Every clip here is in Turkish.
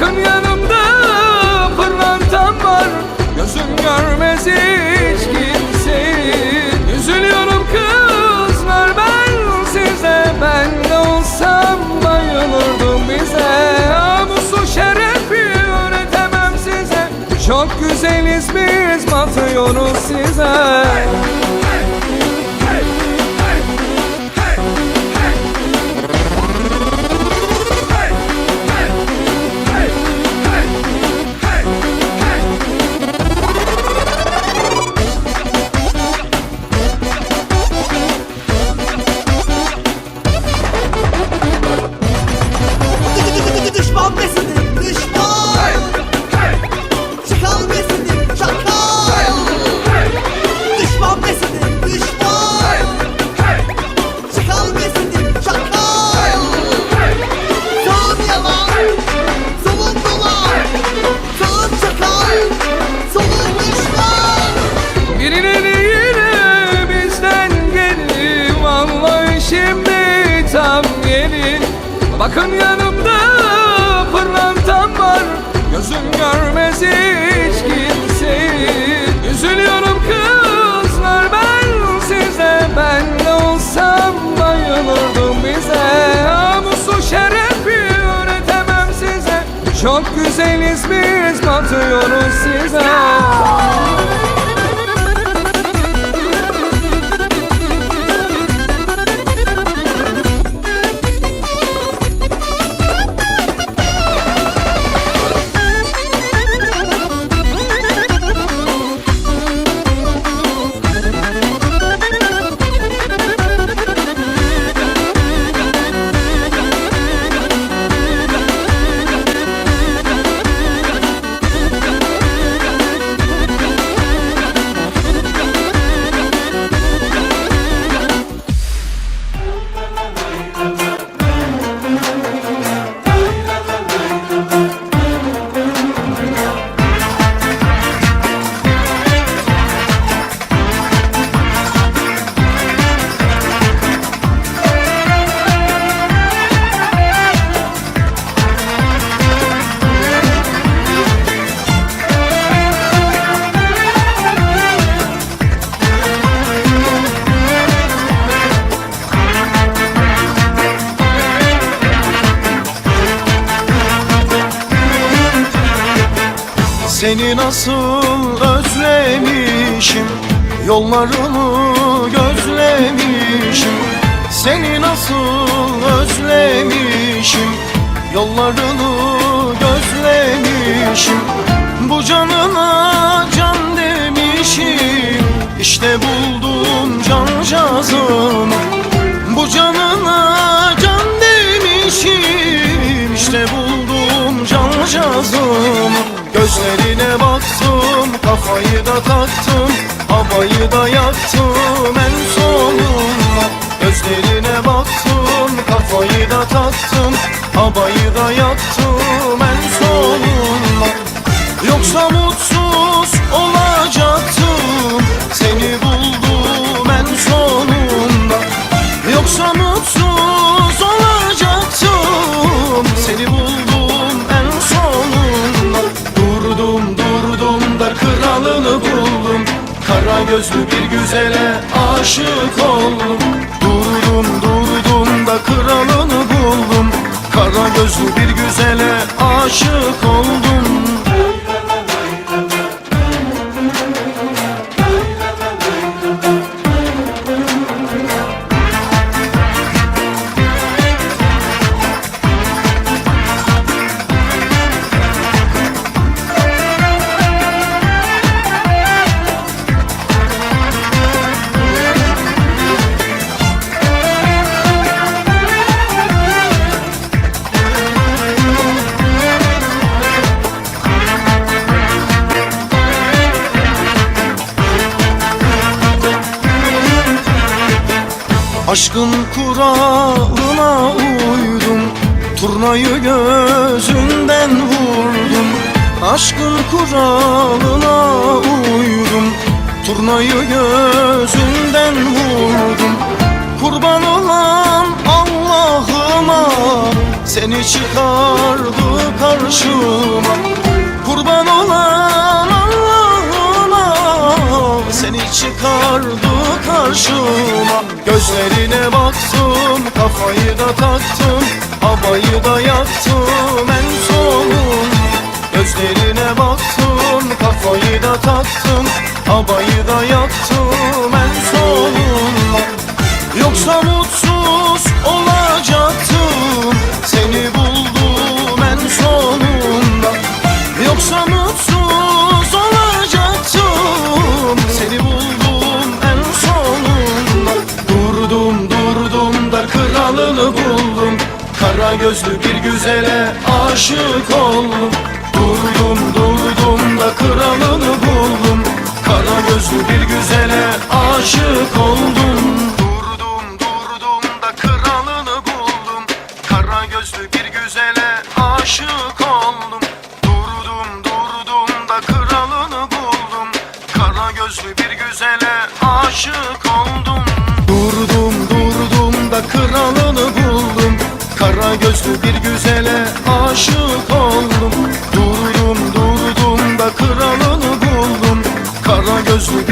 Bakın yanımda pırlantam var. Gözüm görmez hiç kimseyi. Üzülüyorum kızlar ben size Ben de olsam bayılırdım bize. Namusu şerefi öğretemem size. Çok güzeliz biz batıyoruz size biz batıyoruz size Seni nasıl özlemişim? Yollarını gözlemişim. Seni nasıl özlemişim? Yollarını gözlemişim. Bu canına can demişim. İşte buldum cancağızımı Bu canına da taktım Havayı da yaktım en sonunda. Gözlerine baktım kafayı da taktım Havayı da yaktım gözlü bir güzele aşık oldum. Durdum durdum da kralını buldum. Kara gözlü bir güzele aşık oldum Aşkın kuralına uydum. Turnayı gözünden vurdum. Aşkın kuralına uydum. Turnayı gözünden vurdum. Kurban olan Allah'ıma Seni çıkardı karşıma. Kurban olan Allah'ıma Seni çıkardı karşıma. Gözlerine baktım Kafayı da taktım Havayı da yaktım en sonunda. Gözlerine baktım Kafayı da taktım Havayı da yaktım en sonunda. Yoksa mutsuz olacaktım Gözlü bir güzele aşık oldum Durdum durdum da kralını Gözlü bir güzele aşık oldum. Durdum durdum da kralını buldum. Kara gözlü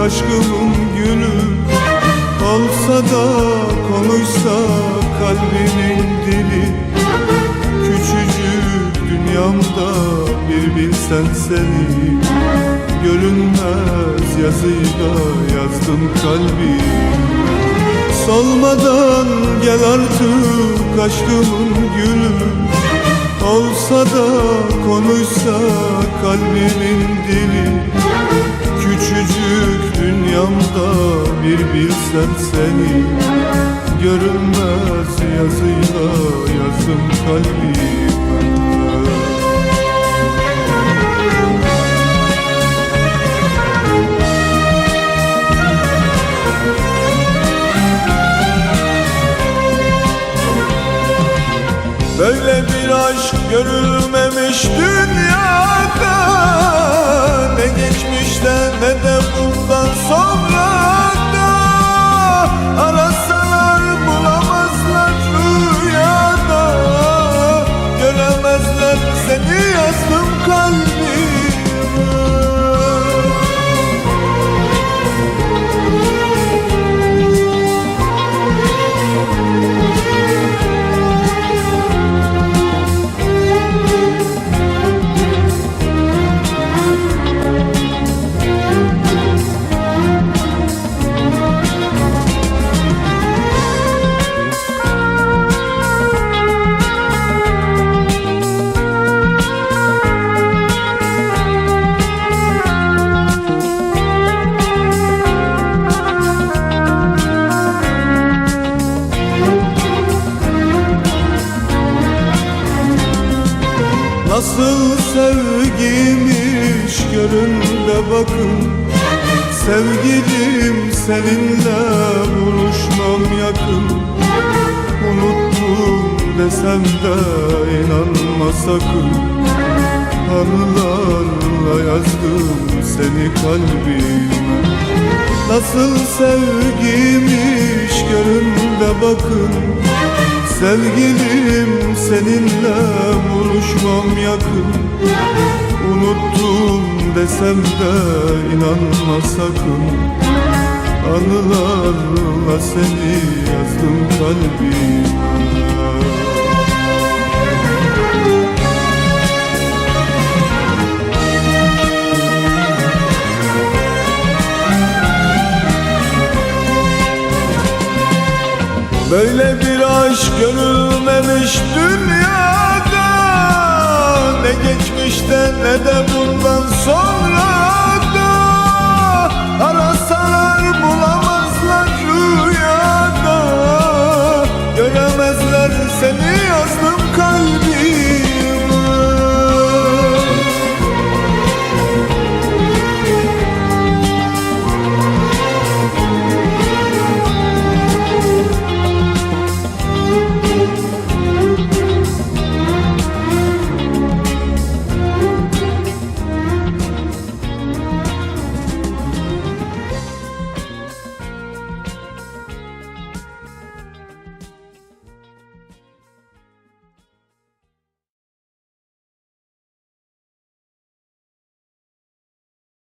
aşkımın günü Olsa da konuşsa kalbimin dili. Küçücük dünyamda bir bilsen seni. Görünmez yazıyla yazdım kalbi. Solmadan gel artık aşkımın gülü bilsen seni. Görünmez yazıyla yazdım kalbime Böyle bir aşk görülmemiş dünyada. Ne geçmişte ne de bundan sonra Nasıl sevgiymiş görün bakın. Sevgilim seninle buluşmam yakın. Unuttum desem de inanma sakın. Anılarla yazdım seni kalbime. Nasıl sevgiymiş görün bakın Sevgilim seninle buluşmam yakın. Unuttum desem de inanma sakın. Anılarla seni yazdım kalbime. Böyle bir aşk görülmemiş dünyada Ne geçmişte ne de bundan sonra